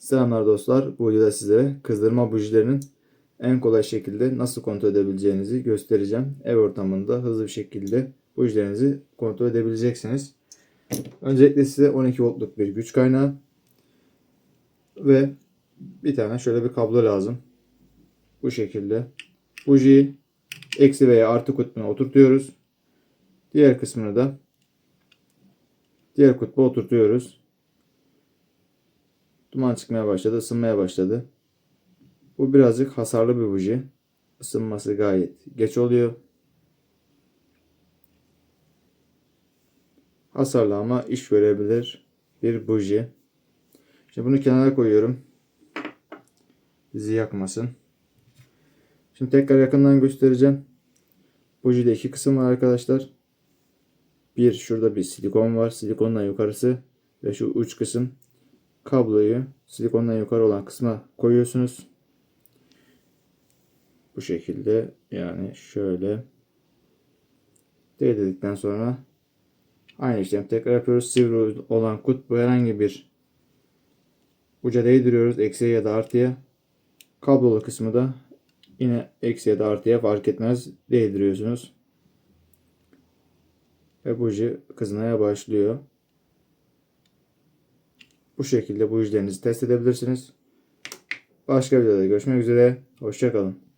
Selamlar dostlar. Bu videoda sizlere kızdırma bujilerinin en kolay şekilde nasıl kontrol edebileceğinizi göstereceğim. Ev ortamında hızlı bir şekilde bujilerinizi kontrol edebileceksiniz. Öncelikle size 12 voltluk bir güç kaynağı ve bir tane şöyle bir kablo lazım. Bu şekilde. Bujiyi eksi veya artı kutbuna oturtuyoruz. Diğer kısmını da diğer kutba oturtuyoruz. Duman çıkmaya başladı, ısınmaya başladı. Bu birazcık hasarlı bir buji. Isınması gayet geç oluyor. Hasarlı ama iş görebilir bir buji. Şimdi bunu kenara koyuyorum. Bizi yakmasın. Şimdi tekrar yakından göstereceğim. Bujide iki kısım var arkadaşlar. Bir şurada bir silikon var. Silikondan yukarısı ve şu uç kısım kabloyu silikondan yukarı olan kısma koyuyorsunuz. Bu şekilde yani şöyle değdirdikten sonra aynı işlem tekrar yapıyoruz. Sivri olan kutbu herhangi bir uca değdiriyoruz. Eksiye ya da artıya. Kablolu kısmı da yine eksi ya da artıya fark etmez değdiriyorsunuz. Ve buji kızmaya başlıyor. Bu şekilde bu işlerinizi test edebilirsiniz. Başka videoda görüşmek üzere. Hoşçakalın.